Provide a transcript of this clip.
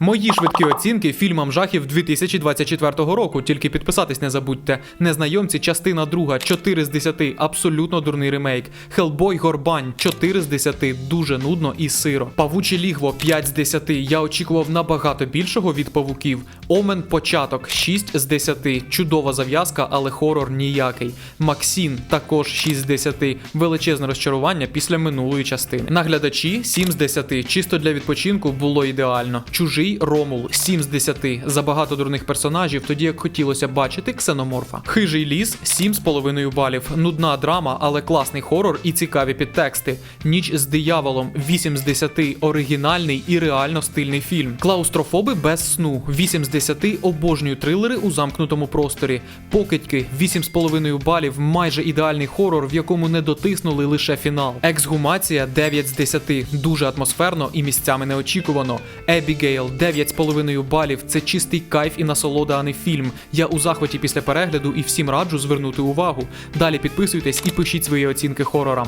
Мої швидкі оцінки фільмам жахів 2024 року. Тільки підписатись не забудьте. Незнайомці, частина друга, 4 з 10, абсолютно дурний ремейк. Хелбой Горбань, 4 з 10, дуже нудно і сиро. Павуче лігво, 5 з 10. Я очікував набагато більшого від павуків. Омен початок, 6 з 10. Чудова зав'язка, але хорор ніякий. Максін також 6 з 10. Величезне розчарування після минулої частини. Наглядачі 7 з 10. Чисто для відпочинку було ідеально. Чужий Ромул 7 з 10. Забагато дурних персонажів, тоді як хотілося бачити ксеноморфа. Хижий ліс 7,5 балів. Нудна драма, але класний хорор і цікаві підтексти. Ніч з дияволом 8 з 10. Оригінальний і реально стильний фільм. Клаустрофоби без сну 8 з 10. Обожнюю трилери у замкнутому просторі. Покидьки 8,5 балів. Майже ідеальний хорор, в якому не дотиснули лише фінал. Ексгумація 9 з 10. Дуже атмосферно і місцями неочікувано. Ебігейл 9,5 балів. Це чистий кайф і насолода, а не фільм. Я у захваті після перегляду і всім раджу звернути увагу. Далі підписуйтесь і пишіть свої оцінки хорорам.